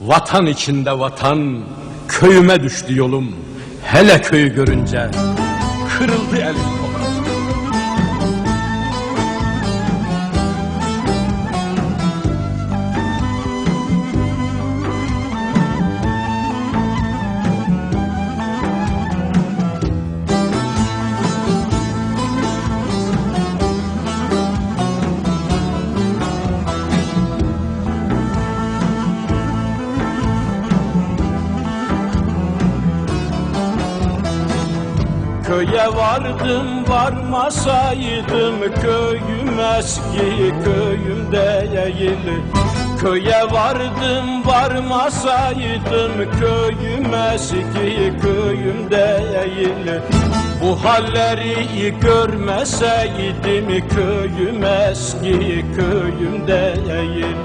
Vatan içinde vatan, köyüme düştü yolum. Hele köyü görünce kırıldı elim Köye vardım varmasaydım köyüm eski köyüm değil Köye vardım varmasaydım köyüm eski köyüm değil Bu halleri görmeseydim köyüm eski köyüm değil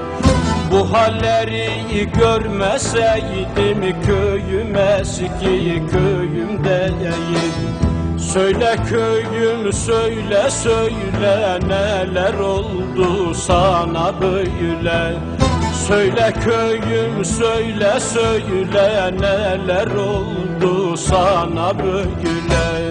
bu halleri görmeseydim köyüm eski köyüm değil Söyle köyüm söyle söyle neler oldu sana böyle? Söyle köyüm söyle söyle neler oldu sana böyle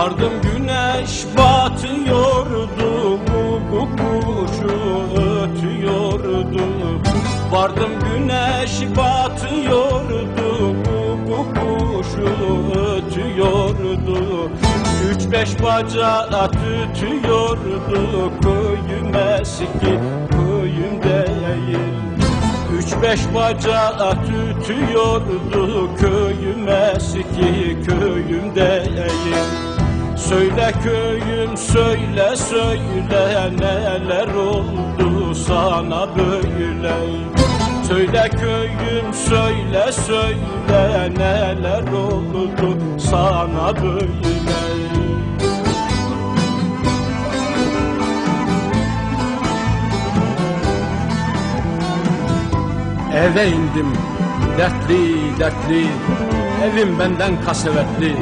Vardım güneş batıyordu bu, kuşu ötüyordu. Vardım güneş batıyordu bu, kuşu ötüyordu. Üç beş bacağı tütüyordu köyüm eski köyüm değil. Üç beş bacağı tütüyordu köyüm eski köyüm değil Söyle köyüm söyle söyle neler oldu sana böyle. Söyle köyüm söyle söyle neler oldu sana böyle. Eve indim dertli dertli. Evim benden kasevetli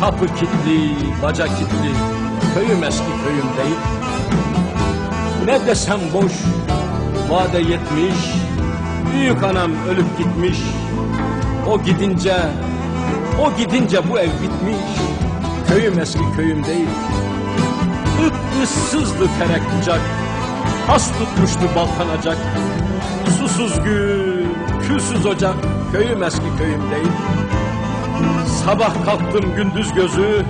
Kapı kilitli, baca kilitli Köyüm eski köyüm değil. Ne desem boş Vade yetmiş Büyük anam ölüp gitmiş. O gidince O gidince bu ev bitmiş. Köyüm eski köyüm değil. Ip ıssızdı terek bucak Has tutmuştu balkanacak Susuz gün, külsüz ocak Köyüm eski köyüm değil Sabah kalktım gündüz gözü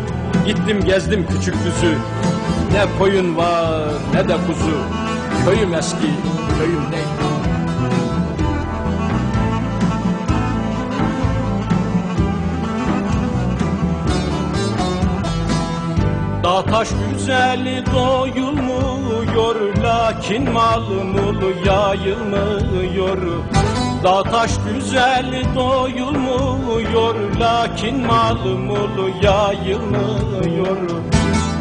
Gittim gezdim küçük düzü Ne koyun var ne de kuzu. Köyüm eski köyüm değil Dağ taş güzeli doyulmuyor Lakin malımul yayılmıyor Dağ taş güzeli doyulmuyor Lakin malımul yayılmıyor.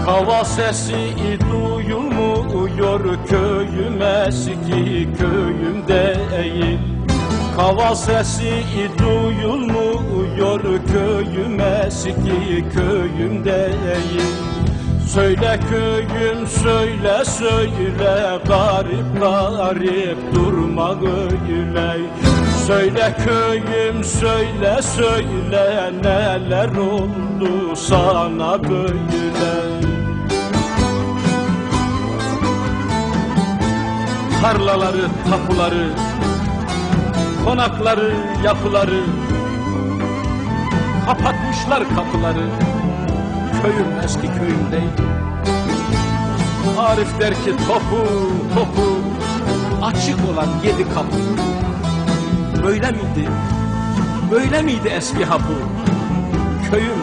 Kava sesi duyulmuyor Köyüm eski köyüm değil Kava sesi duyulmuyor Köyüm eski köyüm değil Söyle köyüm söyle söyle Garip garip durma öyle Söyle köyüm söyle söyle Neler oldu sana böyle. Tarlaları tapuları Konakları yapıları Kapatmışlar kapıları köyüm eski köyüm. Arif der ki topu topu açık olan yedi kapı. Böyle miydi? Böyle miydi eski hapı? Köyüm,